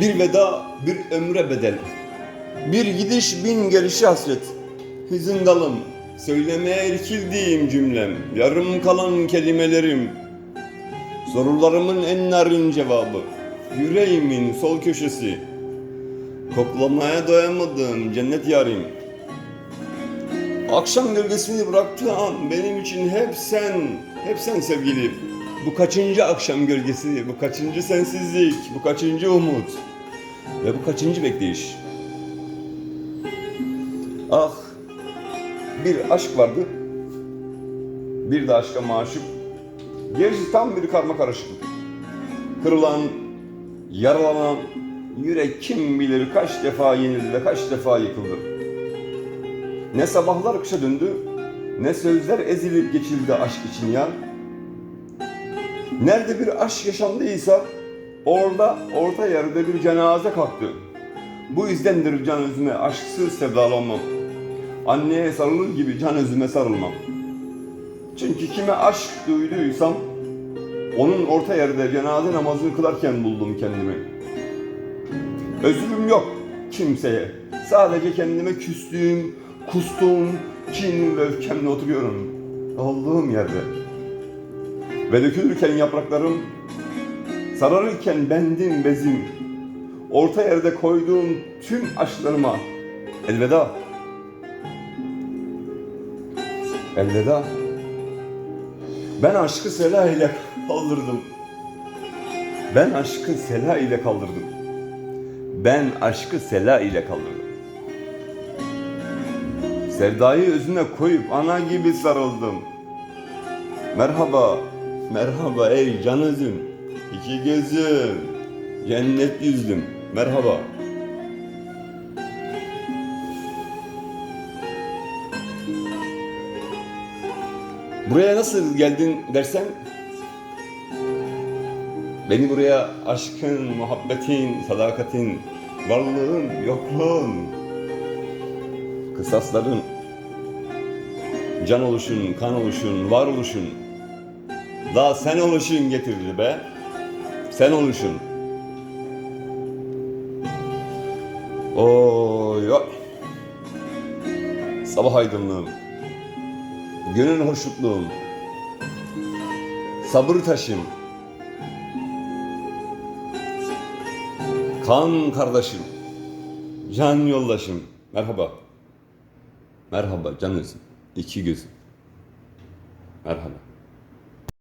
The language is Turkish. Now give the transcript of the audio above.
Bir veda, bir ömre bedel. Bir gidiş bin gelişi hasret. Hüzün dalım, söylemeye irkildiğim cümlem. Yarım kalan kelimelerim. Sorularımın en narin cevabı. Yüreğimin sol köşesi. Koklamaya doyamadığım cennet yarim. Akşam gölgesini bıraktığı an benim için hep sen, hep sen sevgilim. Bu kaçıncı akşam gölgesi, bu kaçıncı sensizlik, bu kaçıncı umut ve bu kaçıncı bekleyiş. Ah, bir aşk vardı, bir de aşka maşuk. Gerisi tam bir karma karışıklık. Kırılan, yaralanan, yürek kim bilir kaç defa yenildi ve kaç defa yıkıldı. Ne sabahlar kışa döndü, ne sözler ezilip geçildi aşk için ya. Nerede bir aşk yaşandıysa orada orta yerde bir cenaze kalktı. Bu yüzdendir can özüme aşksız sevdalanmam. Anneye sarılır gibi can özüme sarılmam. Çünkü kime aşk duyduysam onun orta yerde cenaze namazını kılarken buldum kendimi. Özürüm yok kimseye. Sadece kendime küstüğüm, kustuğum, kin ve öfkemle oturuyorum. Olduğum yerde. Ve dökülürken yapraklarım, sararırken bendim bezim, orta yerde koyduğum tüm aşklarıma elveda. Elveda. Ben aşkı sela ile kaldırdım. Ben aşkı sela ile kaldırdım. Ben aşkı sela ile kaldırdım. Sevdayı özüne koyup ana gibi sarıldım. Merhaba, merhaba ey can özüm, iki gözüm, cennet yüzlüm, merhaba. Buraya nasıl geldin dersen, beni buraya aşkın, muhabbetin, sadakatin, varlığın, yokluğun, kısasların, can oluşun, kan oluşun, var oluşun, daha sen oluşun getirdi be. Sen oluşun. Oy oy. Sabah aydınlığım. Gönül hoşnutluğum. Sabır taşım. Kan kardeşim. Can yoldaşım. Merhaba. Merhaba can özüm. İki gözüm. Merhaba.